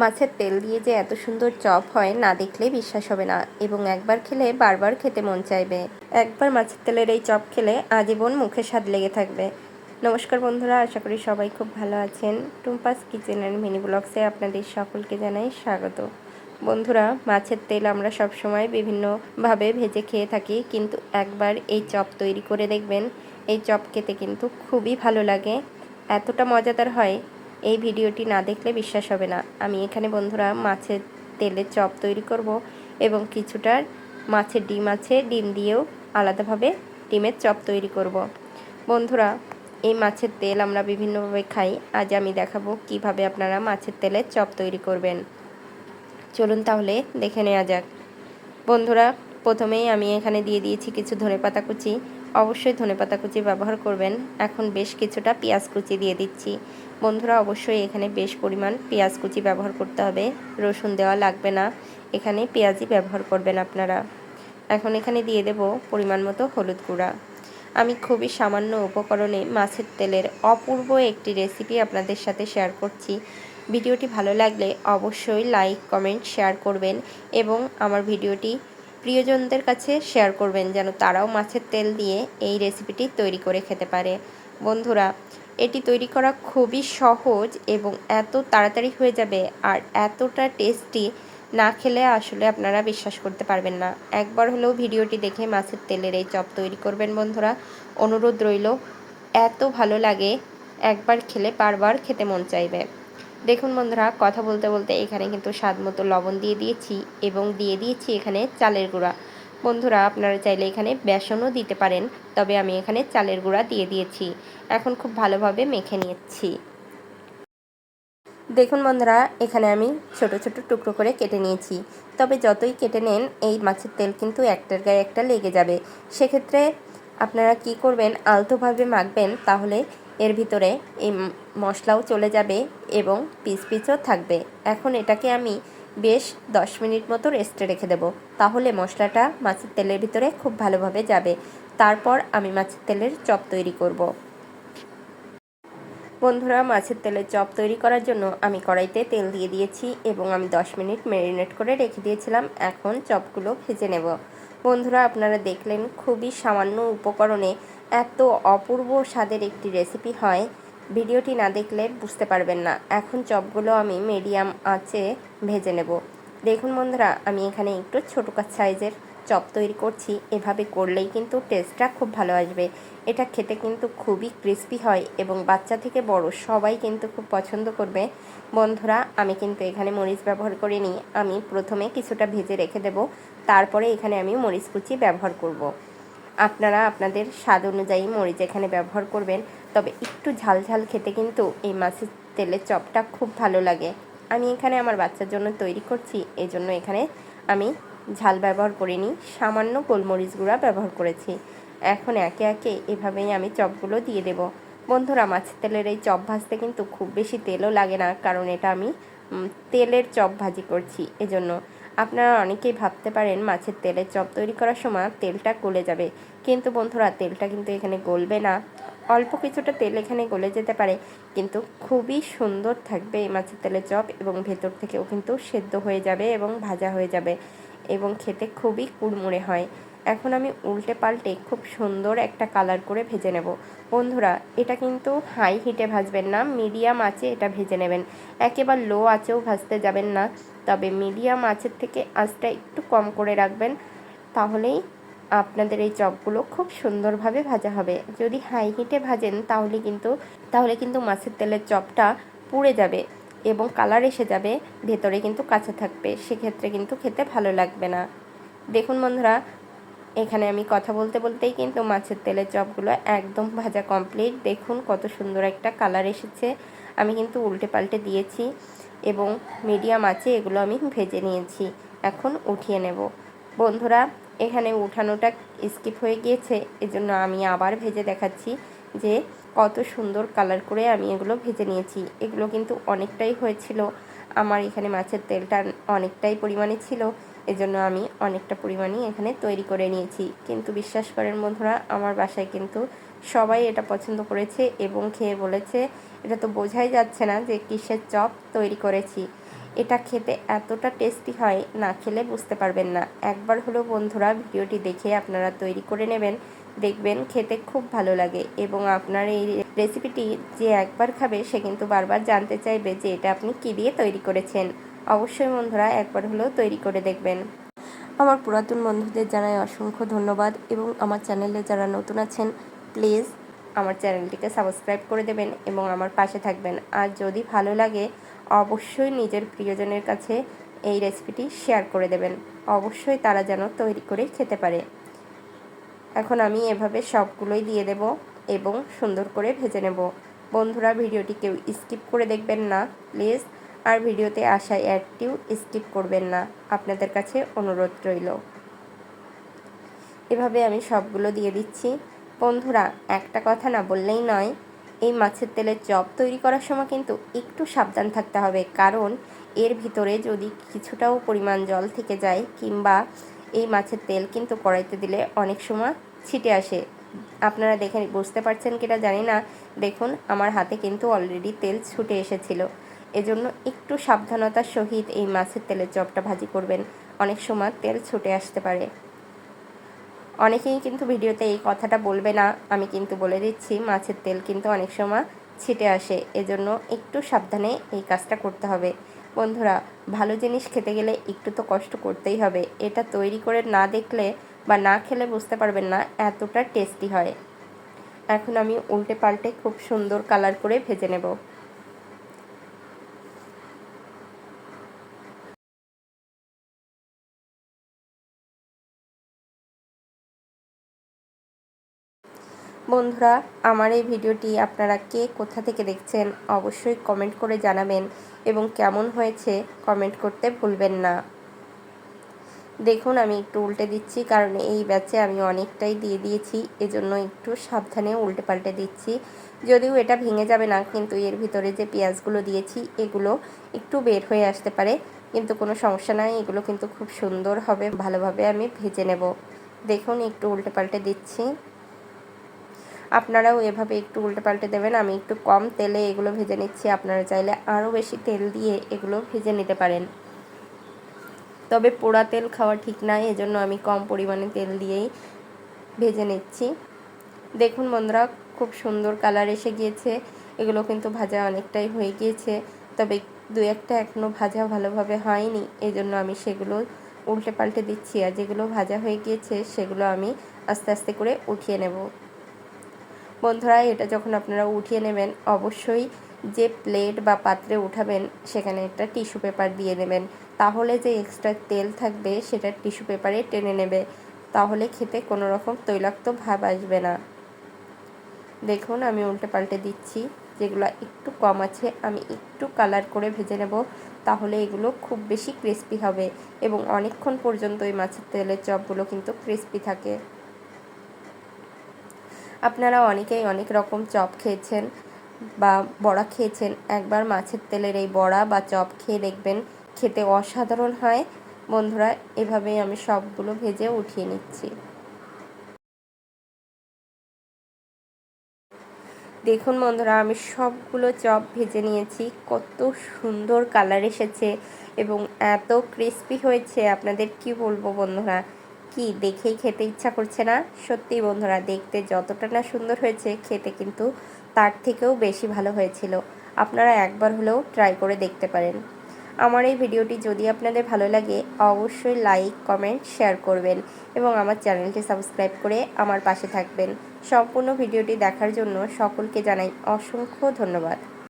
মাছের তেল দিয়ে যে এত সুন্দর চপ হয়, না দেখলে বিশ্বাস হবে না। এবং একবার খেলে বারবার খেতে মন চাইবে। একবার মাছের তেলের এই চপ খেলে আজীবন মুখে স্বাদ লেগে থাকবে। নমস্কার বন্ধুরা, আশা করি সবাই খুব ভালো আছেন। টুম্পাস কিচেন অ্যান্ড মিনি ব্লগসে আপনাদের সকলকে জানাই স্বাগত। বন্ধুরা, মাছের তেল আমরা সব সময় বিভিন্নভাবে ভেজে খেয়ে থাকি, কিন্তু একবার এই চপ তৈরি করে দেখবেন, এই চপ খেতে কিন্তু খুবই ভালো লাগে। এতটা মজাদার হয় এই ভিডিওটি না দেখলে বিশ্বাস হবে না। আমি এখানে বন্ধুরা মাছের তেলের চপ তৈরি করব এবং কিছুটা মাছের ডিম আছে, ডিম দিয়েও আলাদাভাবে ডিমের চপ তৈরি করব। বন্ধুরা, এই মাছের তেল আমরা বিভিন্নভাবে খাই। আজ আমি দেখাবো কীভাবে আপনারা মাছের তেলের চপ তৈরি করবেন। চলুন তাহলে দেখে নেওয়া যাক। বন্ধুরা প্রথমেই আমি এখানে দিয়ে দিয়েছি কিছু ধনেপাতা কুচি। অবশ্যই ধনেপাতা কুচি ব্যবহার করবেন। এখন বেশ কিছুটা পেঁয়াজ কুচি দিয়ে দিচ্ছি। বন্ধুরা, অবশ্যই এখানে বেশ পরিমাণ পেঁয়াজ কুচি ব্যবহার করতে হবে। রসুন দেওয়া লাগবে না। এখানে পেঁয়াজই ব্যবহার করবেন আপনারা। এখন এখানে দিয়ে দেব পরিমাণ মতো হলুদ গুঁড়া। আমি খুবই সামান্য উপকরণে মাছের তেলের অপূর্ব একটি রেসিপি আপনাদের সাথে শেয়ার করছি। ভিডিওটি ভালো লাগলে অবশ্যই লাইক, কমেন্ট, শেয়ার করবেন এবং আমার ভিডিওটি প্রিয়জনদের কাছে শেয়ার করবেন যেন তারাও মাছের তেল দিয়ে এই রেসিপিটি তৈরি করে খেতে পারে। বন্ধুরা, এটি তৈরি করা খুবই সহজ এবং এত তাড়াতাড়ি হয়ে যাবে আর এতটা টেস্টি না খেলে আসলে আপনারা বিশ্বাস করতে পারবেন না। একবার হলেও ভিডিওটি দেখে মাছের তেলের এই চপ তৈরি করবেন বন্ধুরা। অনুরোধ রইল, এত ভালো লাগে, একবার খেলে বারবার খেতে মন চাইবে। দেখুন বন্ধুরা, কথা বলতে বলতে এখানে কিন্তু স্বাদ মতো লবণ দিয়ে দিয়েছি এবং দিয়ে দিয়েছি এখানে চালের গুঁড়া। বন্ধুরা, আপনারা চাইলে এখানে বেসনও দিতে পারেন, তবে আমি এখানে চালের গুঁড়া দিয়ে দিয়েছি। এখন খুব ভালোভাবে মেখে নিচ্ছি। দেখুন বন্ধুরা, এখানে আমি ছোট ছোট টুকরো করে কেটে নিয়েছি। তবে যতই কেটে নেন, এই মাছের তেল কিন্তু একটার গায়ে একটা লেগে যাবে। সেক্ষেত্রে আপনারা কি করবেন, আলতোভাবে মাখবেন, তাহলে এর ভিতরে এই মশলাও চলে যাবে এবং পিস পিসও থাকবে। এখন এটাকে আমি বেশ দশ মিনিট মতো রেস্টে রেখে দেবো। তাহলে মশলাটা মাছের তেলের ভিতরে খুব ভালোভাবে যাবে। তারপর আমি মাছের তেলের চপ তৈরি করব। বন্ধুরা, মাছের তেলের চপ তৈরি করার জন্য আমি কড়াইতে তেল দিয়ে দিয়েছি এবং আমি দশ মিনিট ম্যারিনেট করে রেখে দিয়েছিলাম। এখন চপগুলো ভেজে নেব। বন্ধুরা, আপনারা দেখলেন খুবই সামান্য উপকরণে এত অপূর্ব স্বাদের একটি রেসিপি হয়, ভিডিওটি না দেখলে বুঝতে পারবেন না। এখন চপগুলো আমি মিডিয়াম আঁচে ভেজে নেব। দেখুন বন্ধুরা, আমি এখানে একটু ছোটো সাইজের চপ তৈরি করছি। এভাবে করলেই কিন্তু টেস্টটা খুব ভালো আসবে। এটা খেতে কিন্তু খুবই ক্রিস্পি হয় এবং বাচ্চা থেকে বড় সবাই কিন্তু খুব পছন্দ করবে। বন্ধুরা, আমি কিন্তু এখানে মরিচ ব্যবহার করিনি। আমি প্রথমে কিছুটা ভেজে রেখে দেব। তারপরে এখানে আমি মরিচ কুচি ব্যবহার করব। আপনারা আপনাদের স্বাদ অনুযায়ী মরিচ এখানে ব্যবহার করবেন। তবে একটু ঝাল ঝাল খেতে কিন্তু এই মাছের তেলের চপটা খুব ভালো লাগে। আমি এখানে আমার বাচ্চার জন্য তৈরি করছি এই জন্য এখানে আমি ঝাল ব্যবহার করিনি, সামান্য গোলমরিচ গুঁড়া ব্যবহার করেছি। এখন একে একে এভাবেই আমি চপগুলো দিয়ে দেব। বন্ধুরা, মাছের তেলের এই চপ ভাজতে কিন্তু খুব বেশি তেলও লাগে না, কারণ এটা আমি তেলের চপ ভাজি করছি, এজন্য আপনারা অনেকেই ভাবতে পারেন মাছের তেলের চপ তৈরি করার সময় তেলটা গলে যাবে। কিন্তু বন্ধুরা, তেলটা কিন্তু এখানে গলবে না। অল্প কিছুটা তেল এখানে গলে যেতে পারে, কিন্তু খুবই সুন্দর থাকবে এই মাছের তেলের চপ এবং ভেতর থেকেও কিন্তু সেদ্ধ হয়ে যাবে এবং ভাজা হয়ে যাবে এবং খেতে খুবই কুড়মুড়ে হয়। এখন আমি উল্টে পাল্টে খুব সুন্দর একটা কালার করে ভেজে নেব। বন্ধুরা, এটা কিন্তু হাই হিটে ভাজবেন না, মিডিয়াম আঁচে এটা ভেজে নেবেন। একেবারে লো আঁচেও ভাজতে যাবেন না, তবে মিডিয়াম আঁচের থেকে আঁচটা একটু কম করে রাখবেন, তাহলেই আপনাদের এই চপগুলো খুব সুন্দরভাবে ভাজা হবে। যদি হাই হিটে ভাজেন, তাহলে কিন্তু তাহলে কিন্তু মাছের তেলের চপটা পুড়ে যাবে এবং কালার এসে যাবে, ভেতরে কিন্তু কাঁচা থাকবে, সেক্ষেত্রে কিন্তু খেতে ভালো লাগবে না। দেখুন বন্ধুরা এখানে আমি কথা বলতে বলতেই কিন্তু মাছের তেলের চপগুলো একদম ভাজা কমপ্লিট দেখুন কত সুন্দর একটা কালার এসেছে। আমি কিন্তু উল্টে পাল্টে দিয়েছি এবং মিডিয়াম আছে, এগুলো আমি ভেজে নিয়েছি। এখন উঠিয়ে নেব। বন্ধুরা, এখানে উঠানোটা স্কিপ হয়ে গিয়েছে। এজন্য আমি আবার ভেজে দেখাচ্ছি যে কত সুন্দর কালার করে আমি এগুলো ভেজে নিয়েছি। এগুলো কিন্তু অনেকটাই হয়েছিল। আমার এখানে মাছের তেলটা অনেকটাই পরিমাণে ছিল। এজন্য আমি অনেকটা পরিমাণই এখানে তৈরি করে নিয়েছি। কিন্তু বিশ্বাস করেন বন্ধুরা, আমার বাসায় কিন্তু সবাই এটা পছন্দ করেছে এবং খেয়ে বলেছে। এটা তো বোঝাই যাচ্ছে না যে কিসের চপ তৈরি করেছি। এটা খেতে এতটা টেস্টি হয়, না খেলে বুঝতে পারবেন না। একবার হলো বন্ধুরা, ভিডিওটি দেখে আপনারা তৈরি করে নেবেন। দেখবেন খেতে খুব ভালো লাগে এবং আপনার এই রেসিপিটি যে একবার খাবে, সে কিন্তু বারবার জানতে চাইবে যে এটা আপনি কী দিয়ে তৈরি করেছেন। অবশ্যই বন্ধুরা একবার হলেও তৈরি করে দেখবেন। আমার পুরাতন বন্ধুদের জানাই অসংখ্য ধন্যবাদ এবং আমার চ্যানেলে যারা নতুন আছেন, প্লিজ আমার চ্যানেলটিকে সাবস্ক্রাইব করে দেবেন এবং আমার পাশে থাকবেন। আর যদি ভালো লাগে, অবশ্যই নিজের প্রিয়জনের কাছে এই রেসিপিটি শেয়ার করে দেবেন। অবশ্যই তারা যেন তৈরি করে খেতে পারে। এখন আমি এভাবে সবগুলোই দিয়ে দেব এবং সুন্দর করে ভেজে নেব। বন্ধুরা, ভিডিওটি কেউ স্কিপ করে দেখবেন না। প্লিজ আর ভিডিওতে আসা অ্যাডটিও স্কিপ করবেন না। আপনাদের কাছে অনুরোধ রইল। এভাবে আমি সবগুলো দিয়ে দিচ্ছি। বন্ধুরা, একটা কথা না বললেই নয়, এই মাছের তেলের চপ তৈরি করার সময় কিন্তু একটু সাবধান থাকতে হবে। কারণ এর ভিতরে যদি কিছুটাও পরিমাণ জল থেকে যায় কিংবা এই মাছের তেল কিন্তু কড়াইতে দিলে অনেক সময় ছিটে আসে। আপনারা দেখে বুঝতে পারছেন কিনা জানি না। দেখুন, আমার হাতে কিন্তু অলরেডি তেল ছুটে এসেছিল। এজন্য একটু সাবধানতার সহিত এই মাছের তেলের চপটা ভাজি করবেন। অনেক সময় তেল ছুটে আসতে পারে। অনেকেই কিন্তু ভিডিওতে এই কথাটা বলবে না। আমি কিন্তু বলে দিচ্ছি, মাছের তেল কিন্তু অনেক সময় ছিটে আসে। এজন্য একটু সাবধানে এই কাজটা করতে হবে। বন্ধুরা, ভালো জিনিস খেতে গেলে একটু তো কষ্ট করতেই হবে। এটা তৈরি করে না দেখলে বা না খেলে বুঝতে পারবেন না এতটা টেস্টি হয়। এখন আমি উল্টে পাল্টে খুব সুন্দর কালার করে ভেজে নেব। বন্ধুরা, আমার এই ভিডিওটি আপনারা কে কোথা থেকে দেখছেন অবশ্যই কমেন্ট করে জানাবেন এবং কেমন হয়েছে কমেন্ট করতে ভুলবেন না। দেখুন, আমি একটু উল্টে দিচ্ছি, কারণ এই ব্যাচে আমি অনেকটাই দিয়ে দিয়েছি, এজন্য একটু সাবধানে উল্টে পাল্টে দিচ্ছি। যদিও এটা ভেঙে যাবে না, কিন্তু এর ভিতরে যে পেঁয়াজগুলো দিয়েছি, এগুলো একটু বের হয়ে আসতে পারে, কিন্তু কোনো সমস্যা নাই, এগুলো কিন্তু খুব সুন্দর হবে, ভালোভাবে আমি ভেজে নেব। দেখুন, একটু উল্টে পাল্টে দিচ্ছি। আপনারাও এভাবে একটু উল্টে পাল্টে দেবেন, আমি একটু কম তেলে এগুলো ভেজে নিচ্ছি। আপনারা চাইলে আরও বেশি তেল দিয়ে এগুলো ভেজে নিতে পারেন। তবে পোড়া তেল খাওয়া ঠিক না, এজন্য আমি কম পরিমাণে তেল দিয়েই ভেজে নিচ্ছি। দেখুন বন্ধুরা, খুব সুন্দর কালার এসে গিয়েছে। এগুলো কিন্তু ভাজা অনেকটাই হয়ে গিয়েছে, তবে দু একটা এখনও ভাজা ভালোভাবে হয়নি এই জন্য আমি সেগুলো উল্টে পাল্টে দিচ্ছি। আর যেগুলো ভাজা হয়ে গিয়েছে, সেগুলো আমি আস্তে আস্তে করে উঠিয়ে নেব। বন্ধুরা, এটা যখন আপনারা উঠিয়ে নেবেন, অবশ্যই যে প্লেট বা পাত্রে উঠাবেন, সেখানে একটা টিস্যু পেপার দিয়ে নেবেন তাহলে যে এক্সট্রা তেল থাকবে, সেটা টিস্যু পেপারে টেনে নেবে। তাহলে খেতে কোনো রকম তৈলাক্ত ভাব আসবে না। দেখুন, আমি উল্টে পাল্টে দিচ্ছি। যেগুলো একটু কম আছে, আমি একটু কালার করে ভেজে নেব। তাহলে এগুলো খুব বেশি ক্রিস্পি হবে এবং অনেকক্ষণ পর্যন্ত এই মাছের তেলের চপগুলো কিন্তু ক্রিস্পি থাকে। আপনারা অনেকেই অনেক রকম চপ খেয়েছেন বা বড়া খেয়েছেন। একবার মাছের তেলের এই বড়া বা চপ খেয়ে দেখবেন খেতে অসাধারণ হয়। বন্ধুরা, এভাবেই আমি সবগুলো ভেজে উঠিয়ে নিচ্ছি। দেখুন বন্ধুরা, আমি সবগুলো চপ ভেজে নিয়েছি। কত সুন্দর কালার এসেছে এবং এত ক্রিস্পি হয়েছে। আপনাদের কি বলব বন্ধুরা? কি দেখেই খেতে ইচ্ছা করছে না? সত্যি বন্ধুরা, দেখতে যতটা না সুন্দর হয়েছে, খেতে কিন্তু তার থেকেও বেশি ভালো হয়েছিল। আপনারা একবার হলেও ট্রাই করে দেখতে পারেন। আমার এই ভিডিওটি যদি আপনাদের ভালো লাগে, অবশ্যই লাইক কমেন্ট শেয়ার করবেন এবং আমার চ্যানেলটি সাবস্ক্রাইব করে আমার পাশে থাকবেন। সম্পূর্ণ ভিডিওটি দেখার জন্য সকলকে জানাই অসংখ্য ধন্যবাদ।